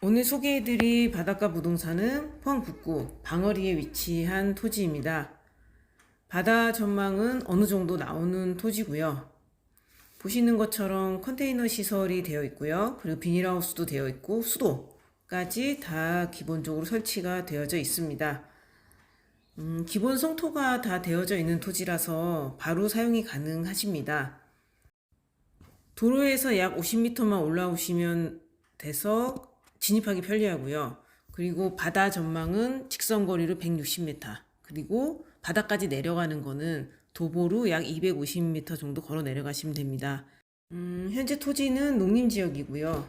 오늘 소개해드릴 바닷가 부동산은 포항 북구 방어리에 위치한 토지입니다. 바다 전망은 어느 정도 나오는 토지고요. 보시는 것처럼 컨테이너 시설이 되어 있고요. 그리고 비닐하우스도 되어 있고 수도까지 다 기본적으로 설치가 되어져 있습니다. 음, 기본 성토가 다 되어져 있는 토지라서 바로 사용이 가능하십니다. 도로에서 약 50m만 올라오시면 돼서 진입하기 편리하고요. 그리고 바다 전망은 직선 거리로 160m. 그리고 바다까지 내려가는 거는 도보로 약 250m 정도 걸어 내려가시면 됩니다. 음, 현재 토지는 농림 지역이고요.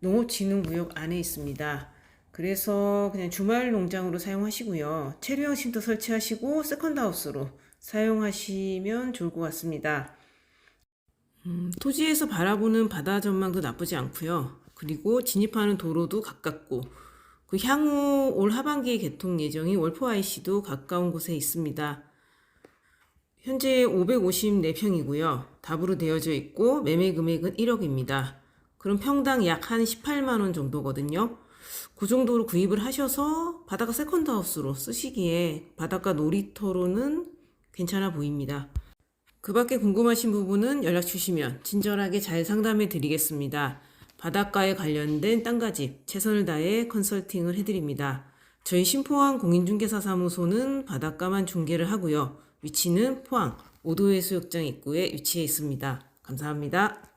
농업진흥구역 안에 있습니다. 그래서 그냥 주말 농장으로 사용하시고요. 체류형 쉼터 설치하시고 세컨드하우스로 사용하시면 좋을 것 같습니다. 음, 토지에서 바라보는 바다 전망도 나쁘지 않고요. 그리고 진입하는 도로도 가깝고 그 향후 올 하반기에 개통 예정인 월포 IC도 가까운 곳에 있습니다. 현재 554평이고요. 답으로 되어져 있고 매매 금액은 1억입니다. 그럼 평당 약 한 18만 원 정도거든요. 그 정도로 구입을 하셔서 바닷가 세컨드하우스로 쓰시기에 바닷가 놀이터로는 괜찮아 보입니다. 그 밖에 궁금하신 부분은 연락 주시면 친절하게 잘 상담해 드리겠습니다. 바닷가에 관련된 땅가집 최선을 다해 컨설팅을 해드립니다. 저희 신포항 공인중개사 사무소는 바닷가만 중개를 하고요. 위치는 포항 오도해수욕장 입구에 위치해 있습니다. 감사합니다.